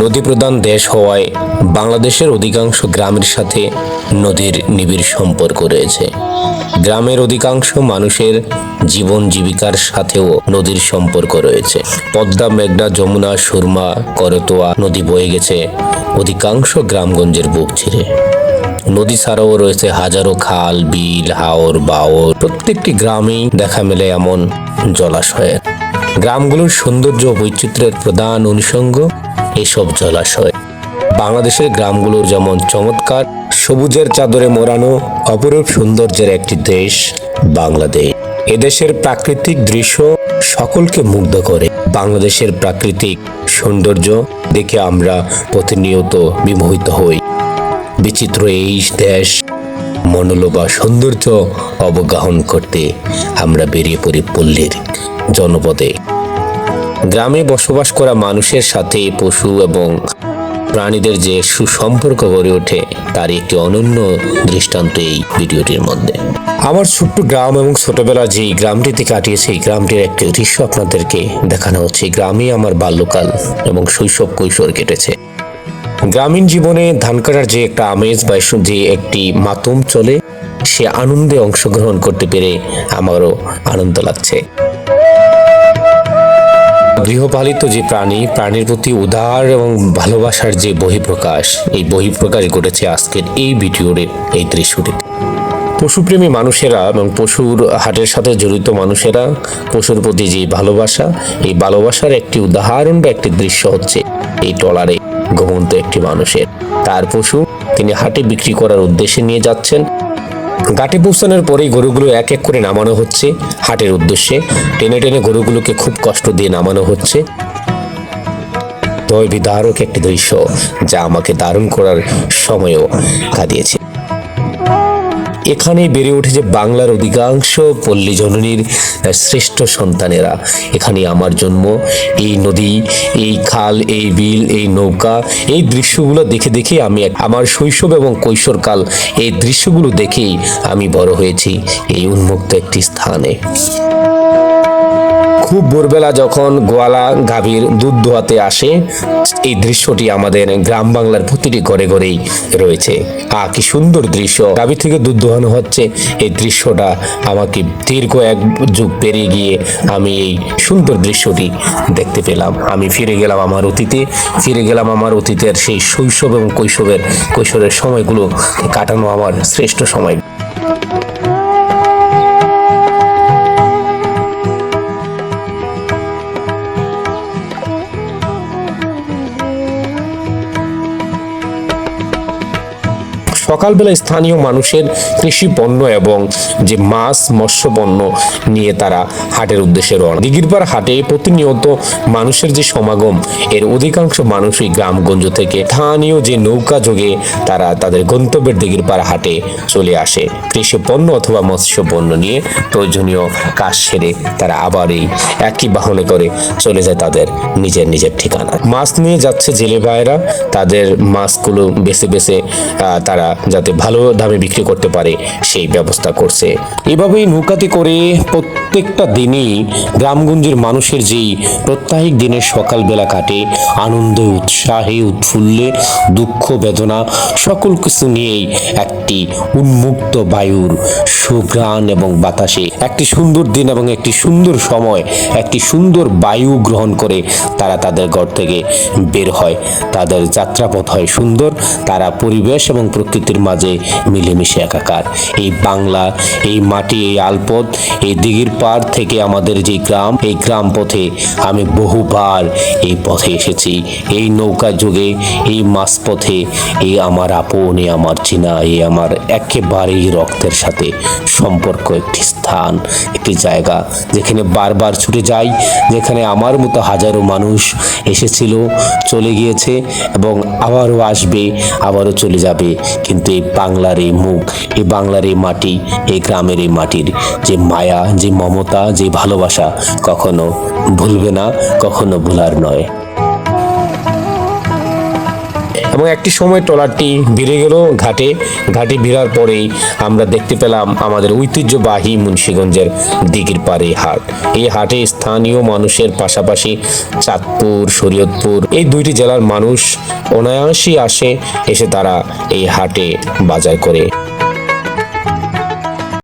নদী প্রধান দেশ হওয়ায় বাংলাদেশের অধিকাংশ গ্রামের সাথে নদীর নিবিড় সম্পর্ক রয়েছে। গ্রামের অধিকাংশ মানুষের জীবন জীবিকার সাথেও নদীর সম্পর্ক রয়েছে। পদ্মা, মেঘনা, যমুনা, সুরমা, করতোয়া নদী বয়ে গেছে অধিকাংশ গ্রামগঞ্জের বুক ছিঁড়ে। নদী ছাড়াও রয়েছে হাজারো খাল, বিল, হাওর, বাওর। প্রত্যেকটি গ্রামেই দেখা মেলে এমন জলাশয়ের গ্রামগুলোর সৌন্দর্য বৈচিত্র্যের প্রধান অনুষঙ্গ এসব জলাশয়। বাংলাদেশের গ্রামগুলোর যেমন চমৎকার, সবুজের চাদরে মোড়ানো অপরূপ সৌন্দর্যের একটি দেশ বাংলাদেশ। এদেশের প্রাকৃতিক দৃশ্য সকলকে মুগ্ধ করে। বাংলাদেশের প্রাকৃতিক সৌন্দর্য দেখে আমরা প্রতিনিয়ত বিমোহিত হই। বিচিত্র এই দেশ মনোলোভা সৌন্দর্য অবগাহন করতে আমরা বেরিয়ে পড়ি পল্লীর জনপদে। গ্রামে বসবাস করা মানুষের সাথে পশু এবং প্রাণীদের যে সুসম্পর্ক গড়ে ওঠে তার একটি অনন্য দৃষ্টান্ত এই ভিডিওটির মধ্যে। আমার ছোট্ট গ্রাম এবং ছোটবেলা যে গ্রামটিতে কাটিয়েছে, এই গ্রামটির একটি দৃশ্য আপনাদেরকে দেখানো হচ্ছে। গ্রামে আমার বাল্যকাল এবং শৈশব কৈশোর কেটেছে। গ্রামীণ জীবনে ধান কাটার যে একটা আমেজ বা যে একটি মাতম চলে, সে আনন্দে অংশগ্রহণ করতে পেরে আমারও আনন্দ লাগছে। গৃহপালিত যে প্রাণী, প্রাণীর প্রতি উদার এবং ভালোবাসার যে বহিঃপ্রকাশ, এই বহিঃপ্রকাশ ঘটেছে আজকের এই ভিডিওর এই দৃশ্যটি। পশুপ্রেমী মানুষেরা এবং পশুর হাটের সাথে জড়িত মানুষেরা, পশুর প্রতি যে ভালোবাসা, এই ভালোবাসার একটি উদাহরণ বা একটি দৃশ্য হচ্ছে এই ট্রলারে ঘুমন্ত একটি মানুষের। তার পশু, তিনি হাটে বিক্রি করার উদ্দেশ্যে নিয়ে যাচ্ছেন ঘাটে পৌঁছানোর পরেই গরুগুলো এক এক করে নামানো হচ্ছে হাটের উদ্দেশ্যে। টেনে টেনে গরুগুলোকে খুব কষ্ট দিয়ে নামানো হচ্ছে। তবে বিদারক একটি দৃশ্য যা আমাকে দারুণ করার সময়ও কাঁদিয়েছে। এখানে বেড়ে উঠেছে বাংলার অধিকাংশ পল্লী জননীর শ্রেষ্ঠ সন্তানেরা। এখানে আমার জন্ম। এই নদী, এই খাল, এই বিল, এই নৌকা, এই দৃশ্যগুলো দেখে দেখে আমি আমার শৈশব এবং কৈশোরকাল, এই দৃশ্যগুলো দেখেই আমি বড় হয়েছি এই উন্মুক্ত একটি স্থানে। খুব ভোরবেলা যখন গোয়ালা গাভীর দুধ দোয়াতে আসে, এই দৃশ্যটি আমাদের গ্রাম বাংলার প্রতিটি ঘরে ঘরেই রয়েছে। আ কি সুন্দর দৃশ্য। গাভী থেকে দুধ দোহানো হচ্ছে। এই দৃশ্যটা আমাকে দীর্ঘ এক যুগ পেরিয়ে গিয়ে আমি এই সুন্দর দৃশ্যটি দেখতে পেলাম। আমি ফিরে গেলাম আমার অতীতে। ফিরে গেলাম আমার অতীতের সেই শৈশব এবং কৈশোরের কৈশোরের সময়গুলো কাটানো আমার শ্রেষ্ঠ সময়। সকালবেলা স্থানীয় মানুষের কৃষি পণ্য এবং যে মাছ, মৎস্য পণ্য নিয়ে তারা হাটের উদ্দেশ্যে রওনা। দিঘিরপাড় হাটে প্রতিনিয়ত মানুষের যে সমাগম, এর অধিকাংশ মানুষই গ্রামগঞ্জ থেকে স্থানীয় যে নৌকা যোগে তারা তাদের গন্তব্যের দিঘিরপাড় হাটে চলে আসে। কৃষি পণ্য অথবা মৎস্য পণ্য নিয়ে প্রয়োজনীয় কাজ সেরে তারা আবার এই একই বাহনে করে চলে যায় তাদের নিজের নিজের ঠিকানা মাছ নিয়ে যাচ্ছে জেলে ভাইরা তাদের মাছগুলো বেছে বেছে তারা যাতে ভালো দামে বিক্রি করতে পারে, সেই ব্যবস্থা করছে। এভাবেই নৌকাতে করে প্রত্যেকটা দিনই গ্রামগঞ্জের মানুষের যেই প্রত্যাহিক দিনের সকালবেলা কাটে, আনন্দে, উৎসাহে, উৎফুল্লে, দুঃখ, বেদনা, সকল কিছু নিয়েই একটি উন্মুক্ত বায়ুর সুঘ্রাণ এবং বাতাসে একটি সুন্দর দিন এবং একটি সুন্দর সময়, একটি সুন্দর বায়ু গ্রহণ করে তারা তাদের ঘর থেকে বের হয়। তাদের যাত্রাপথ হয় সুন্দর, তারা পরিবেশ এবং প্রকৃতির মাঝে মিলেমিশে একাকার। এই বাংলা, এই মাটি, এই আলপথ এই দিঘির পাড় থেকে আমাদের যে গ্রাম, এই গ্রাম পথে আমি বহুবার এই পথে এসেছি। এই নৌকা যুগে, এই মাছ পথে এই আমার আপন এ আমার চিনা এ আমার একেবারেই রক্তের সাথে সম্পর্ক, একটি স্থান, একটি জায়গা যেখানে বারবার ছুটে যাই, যেখানে আমার মতো হাজারো মানুষ এসেছিল, চলে গিয়েছে এবং আবারও আসবে, আবারও চলে যাবে। কিন্তু এই বাংলার এই মুখ, এই বাংলার এই মাটি, এই গ্রামের এই মাটির যে মায়া, যে মমতা, যে ভালোবাসা কখনো ভুলবে না, কখনো ভুলার নয়। এবং একটি সময় ট্রলারটি ভিড়ে গেল ঘাটে। ঘাটে ভিড়ার পরেই আমরা দেখতে পেলাম আমাদের ঐতিহ্যবাহী মুন্সীগঞ্জের দিঘির পাড়ে হাট। এই হাটে স্থানীয় মানুষের পাশাপাশি চাঁদপুর, শরীয়তপুর এই দুইটি জেলার মানুষ অনায়াসই আসে, এসে তারা এই হাটে বাজার করে।